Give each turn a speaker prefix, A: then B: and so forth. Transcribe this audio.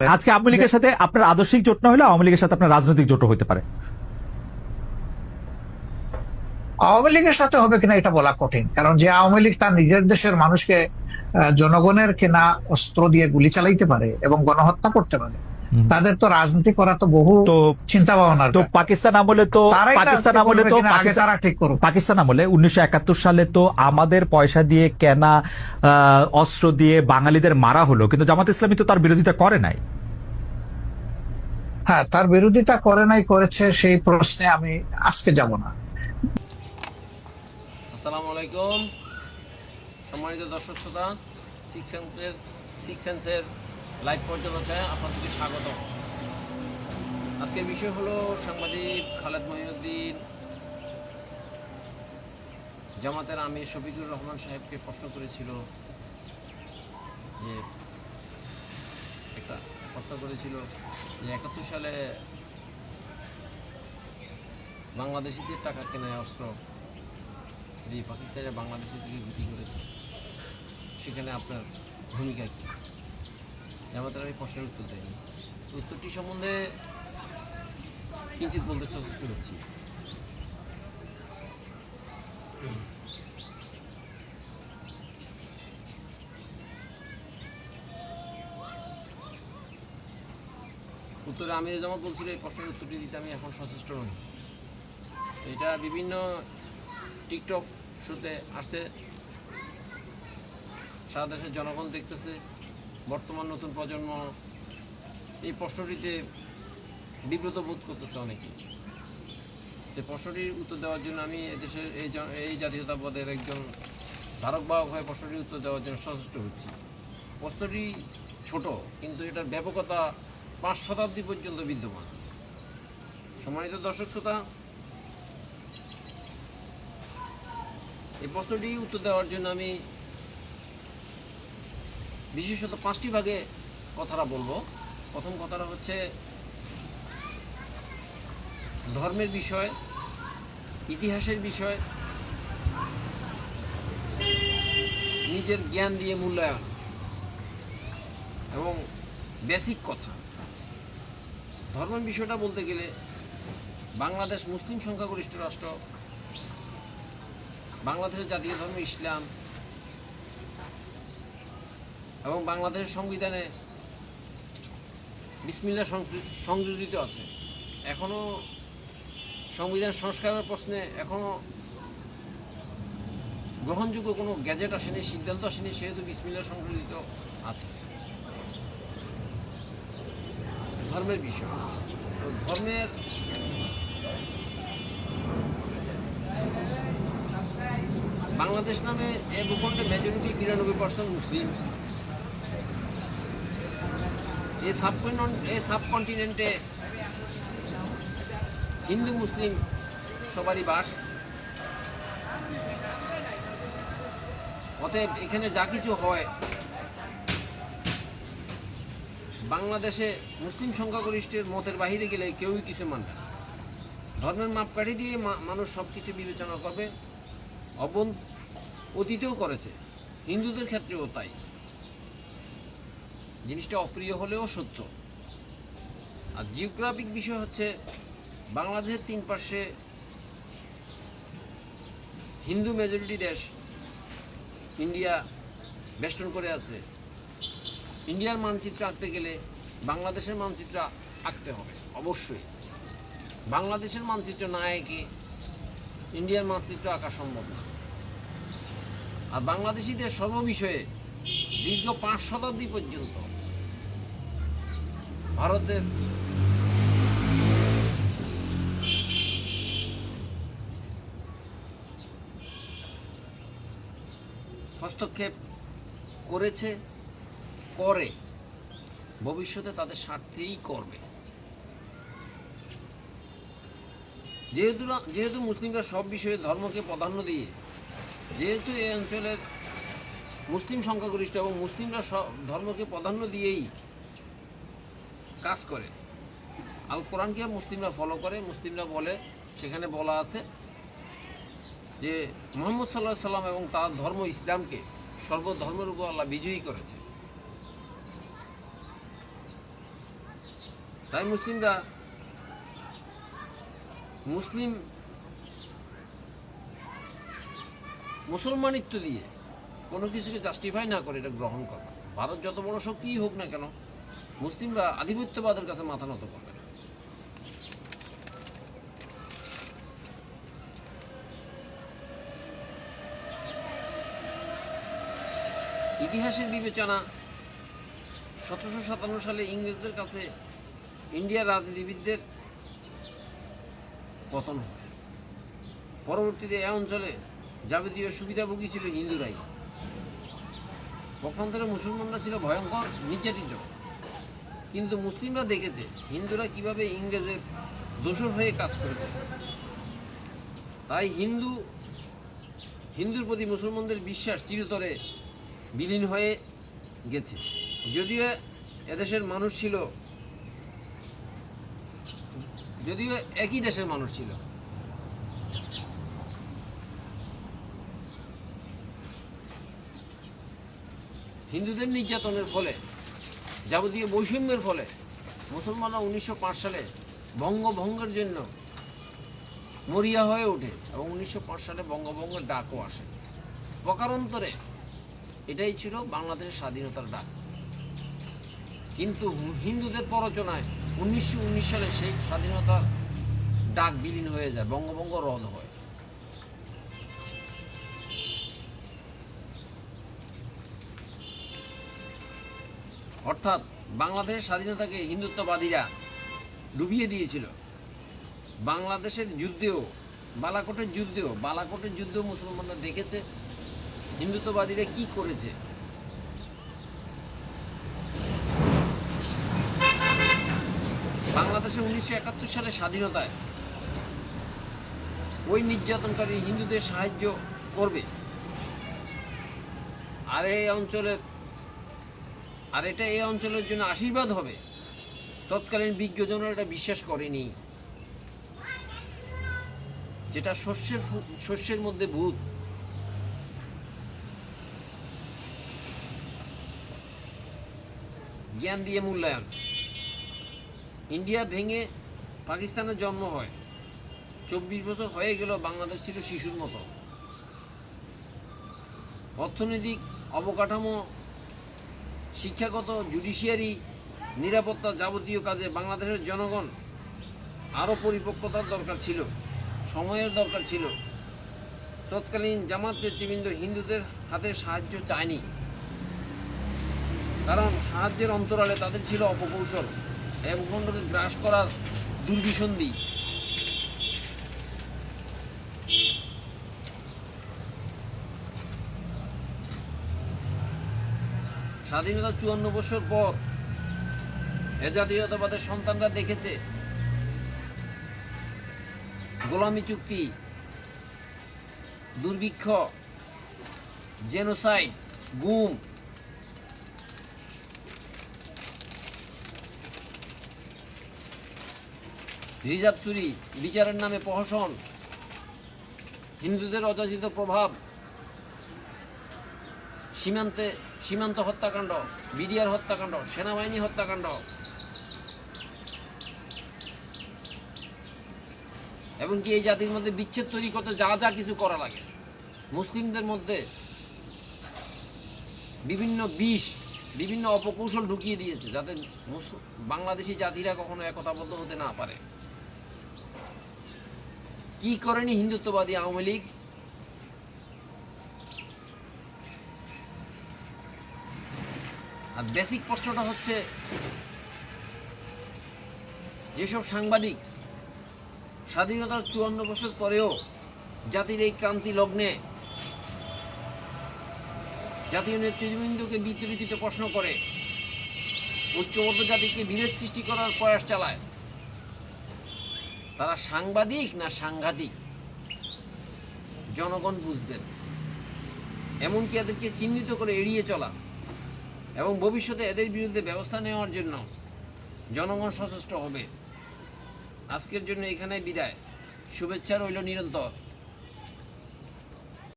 A: আজকে আওয়ামী লীগের সাথে আপনার আদর্শিক জোট না হলে আওয়ামী লীগের সাথে আপনার রাজনৈতিক জোট হতে পারে।
B: আওয়ামী লীগের সাথে হবে কিনা এটা বলা কঠিন। কারণ যে আওয়ামী লীগ তার নিজের দেশের মানুষকে জনগণের কেনা অস্ত্র দিয়ে গুলি চালাইতে পারে এবং গণহত্যা করতে পারে তাদের তো রাজনীতি করা তো বহু
A: তো
B: চিন্তা ভাবনা
A: তো পাকিস্তান আমলে তো পাকিস্তান আমলে তো পাকিস্তান
B: তারা ঠিক করুক।
A: পাকিস্তান আমলে উনিশশো একাত্তর সালে তো আমাদের পয়সা দিয়ে কেনা আহ, অস্ত্র দিয়ে বাঙালিদের মারা হলো কিন্তু জামাত ইসলামী তো তার বিরোধিতা করে নাই।
B: হ্যাঁ তার বিরোধিতা করে নাই করেছে সেই প্রশ্নে আমি আজকে যাব না।
C: আসসালামু আলাইকুম। সম্মানিত দর্শক শ্রোতা সিক্স সেন্সের সিক্স সেন্সের লাইভ পর্যালোচনায় আপনাদেরকে স্বাগত আজকের বিষয় হলো সাংবাদিক খালেদ মহিউদ্দিন, জামাতের আমির শফিকুর রহমান সাহেবকে প্রশ্ন করেছিল যে, একটা প্রশ্ন করেছিল যে একাত্তর সালে বাংলাদেশিদের টাকা কেনায় অস্ত্র যে পাকিস্তানের বাংলাদেশের দিকে গুটি করেছে। সেখানে আপনার ভূমিকা কী? জামাতের আমি প্রশ্নের উত্তর দেয়নি উত্তরটি সম্বন্ধে কিঞ্চিত বলতে সচেষ্ট হচ্ছি। উত্তরে আমি যেমন বলছিল, এই প্রশ্নের উত্তরটি দিতে আমি এখন সচেষ্ট নই। এটা বিভিন্ন টিকটক শোতে আসছে। সারা দেশের জনগণ দেখতেছে। বর্তমান নতুন প্রজন্ম এই প্রশ্নটিতে বিব্রত বোধ করতেছে অনেকে তো প্রশ্নটির উত্তর দেওয়ার জন্য আমি এদেশের এই এই জাতীয়তাবাদের একজন ধারক বাহক হয়ে প্রশ্নটির উত্তর দেওয়ার জন্য সচেষ্ট হচ্ছি। প্রশ্নটি ছোট, কিন্তু এটার ব্যাপকতা পাঁচ শতাব্দী পর্যন্ত বিদ্যমান। সম্মানিত দর্শক শ্রোতা, এই প্রশ্নটি উত্তর দেওয়ার জন্য আমি বিশেষত পাঁচটি ভাগে কথাটা বলব। প্রথম কথাটা হচ্ছে, ধর্মের বিষয়, ইতিহাসের বিষয়, নিজের জ্ঞান দিয়ে মূল্যায়ন এবং বেসিক কথা। ধর্মের বিষয়টা বলতে গেলে, বাংলাদেশ মুসলিম সংখ্যাগরিষ্ঠ রাষ্ট্র, বাংলাদেশের জাতীয় ধর্ম ইসলাম এবং বাংলাদেশের সংবিধানে বিসমিল্লা সংযু- সংযোজিত আছে। এখনও সংবিধান সংস্কারের প্রশ্নে এখনও গ্রহণযোগ্য কোনো গ্যাজেট আসেনি, সিদ্ধান্ত আসেনি, সেহেতু বিসমিল্লা সংযোজিত আছে। ধর্মের বিষয়। ধর্মের বাংলাদেশ নামে এ ভূখণ্ডে মেজরিটি বিরানব্বই পার্সেন্ট মুসলিম। এই সাবকন্টিনেন্ট এই সাবকন্টিনেন্টে হিন্দু, মুসলিম সবারই বাস। অতএব এখানে যা কিছু হয়, বাংলাদেশে মুসলিম সংখ্যাগরিষ্ঠের মতের বাহিরে গেলে কেউই কিছু মানবে না। ধর্মের মাপকাঠি দিয়ে মানুষ সব কিছু বিবেচনা করবে, অবন, অতীতেও করেছে। হিন্দুদের ক্ষেত্রেও তাই। জিনিসটা অপ্রিয় হলেও সত্য। আর জিওগ্রাফিক বিষয় হচ্ছে, বাংলাদেশের তিন পাশে হিন্দু মেজরিটি দেশ, ইন্ডিয়া বেষ্টন করে আছে। ইন্ডিয়ার মানচিত্র আঁকতে গেলে বাংলাদেশের মানচিত্র আঁকতে হবে, অবশ্যই। বাংলাদেশের মানচিত্র না এঁকে ইন্ডিয়ার মানচিত্র আঁকা সম্ভব না। আর বাংলাদেশিদের সর্ববিষয়ে দীর্ঘ পাঁচ শতাব্দী পর্যন্ত ভারতের হস্তক্ষেপ করেছে, করে, ভবিষ্যতে তাদের স্বার্থেই করবে। যেহেতু যেহেতু মুসলিমরা সব বিষয়ে ধর্মকে প্রাধান্য দিয়ে, যেহেতু এই অঞ্চলের মুসলিম সংখ্যাগরিষ্ঠ এবং মুসলিমরা সব ধর্মকে প্রাধান্য দিয়েই কাজ করে। আল কোরআনকে মুসলিমরা ফলো করে, মুসলিমরা বলে, সেখানে বলা আছে যে মোহাম্মদ সাল্লাহ সাল্লাম এবং তার ধর্ম ইসলামকে সর্বধর্মের উপর আল্লাহ বিজয়ী করেছে। তাই মুসলিমরা মুসলিম মুসলমানিত্ব দিয়ে কোনো কিছুকে জাস্টিফাই না করে এটা গ্রহণ করা। ভারত যত বড় শক্তিই হোক না কেন মুসলিমরা আধিপত্যবাদের কাছে মাথা নত করবে। ইতিহাসের বিবেচনা, সতেরোশো সাতান্ন সালে ইংরেজদের কাছে ইন্ডিয়ার রাজনীতিবিদদের পতন হয়। পরবর্তীতে এ অঞ্চলে যাবতীয় সুবিধাভোগী ছিল হিন্দুরাই। পক্ষান্তরে মুসলমানরা ছিল ভয়ঙ্কর, নির্যাতিত। কিন্তু মুসলিমরা দেখেছে, হিন্দুরা কীভাবে ইংরেজের দোষর হয়ে কাজ করেছে। তাই হিন্দু, হিন্দুর প্রতি মুসলমানদের বিশ্বাস চিরতরে বিলীন হয়ে গেছে। যদিও এদেশের মানুষ ছিল, যদিও একই দেশের মানুষ ছিল। হিন্দুদের নির্যাতনের ফলে যাবতীয় বৈষম্যের ফলে মুসলমানরা উনিশশো পাঁচ সালে বঙ্গভঙ্গের জন্য মরিয়া হয়ে ওঠে এবং উনিশশো পাঁচ সালে বঙ্গভঙ্গের ডাকও আসে। প্রকারান্তরে এটাই ছিল বাংলাদেশের স্বাধীনতার ডাক। কিন্তু হিন্দুদের প্ররোচনায় উনিশশো উনিশ সালে সেই স্বাধীনতার ডাক বিলীন হয়ে যায়, বঙ্গভঙ্গ রদ হয়। অর্থাৎ বাংলাদেশের স্বাধীনতাকে হিন্দুত্ববাদীরা ডুবিয়ে দিয়েছিল। বাংলাদেশের যুদ্ধেও, বালাকোটের যুদ্ধেও, বালাকোটের যুদ্ধ মুসলমানরা দেখেছে, হিন্দুত্ববাদীরা কি করেছে। বাংলাদেশে উনিশশো একাত্তর সালে স্বাধীনতায় ওই নির্যাতনকারী হিন্দুদের সাহায্য করবে। আর এই অঞ্চলের আর এটা এই অঞ্চলের জন্য আশীর্বাদ হবে। তৎকালীন বিজ্ঞজনরা এটা বিশ্বাস করেনি। যেটা শস্যের শস্যের মধ্যে ভূত। জ্ঞান দিয়ে মূল্যায়ন। ইন্ডিয়া ভেঙে পাকিস্তানের জন্ম হয়। চব্বিশ বছর হয়ে গেল বাংলাদেশ ছিল শিশুর মতো। অর্থনৈতিক অবকাঠামো শিক্ষাগত জুডিশিয়ারি নিরাপত্তা যাবতীয় কাজে বাংলাদেশের জনগণ আরও পরিপক্কতার দরকার ছিল, সময়ের দরকার ছিল। তৎকালীন জামাত নেতৃবৃন্দ হিন্দুদের হাতে সাহায্য চায়নি। কারণ সাহায্যের অন্তরালে তাদের ছিল অপকৌশল এবং ভূখণ্ডকে গ্রাস করার দুর্বিসন্ধি। স্বাধীনতা চুয়ান্ন বছর পর এ জাতীয়তাবাদের সন্তানরা দেখেছে। গোলামী চুক্তি, দুর্ভিক্ষ, জেনোসাইড, গুম। রিজার্ভ চুরি, বিচারের নামে প্রহসন, হিন্দুদের অযাচিত প্রভাব। সীমান্তে, সীমান্ত হত্যাকাণ্ড, বিডিআর হত্যাকাণ্ড, সেনাবাহিনী হত্যাকাণ্ড। এবং কি এই জাতির মধ্যে বিচ্ছেদ তৈরি করতে যা যা কিছু করা লাগে। মুসলিমদের মধ্যে বিভিন্ন বিষ, বিভিন্ন অপকৌশল ঢুকিয়ে দিয়েছে যাতে বাংলাদেশি জাতিরা কখনো একতাবদ্ধ হতে না পারে। কি করেনি হিন্দুত্ববাদী আওয়ামী লীগ? আর বেসিক প্রশ্নটা হচ্ছে, যেসব সাংবাদিক স্বাধীনতার চুয়ান্ন বছর পরেও জাতির এই ক্রান্তি লগ্নে জাতীয় নেতৃবৃন্দকে বিতর্কিত প্রশ্ন করে, ঐক্যবদ্ধ জাতিকে বিভেদ সৃষ্টি করার প্রয়াস চালায়, তারা সাংবাদিক না সাংঘাতিক? জনগণ বুঝবেন। এমনকি এদেরকে চিহ্নিত করে এড়িয়ে চলা। এবং ভবিষ্যতে এদের বিরুদ্ধে ব্যবস্থা নেওয়ার জন্য জনগণ সচেষ্ট হবে। আজকের জন্য এখানে বিদায়। শুভেচ্ছা রইল নিরন্তর।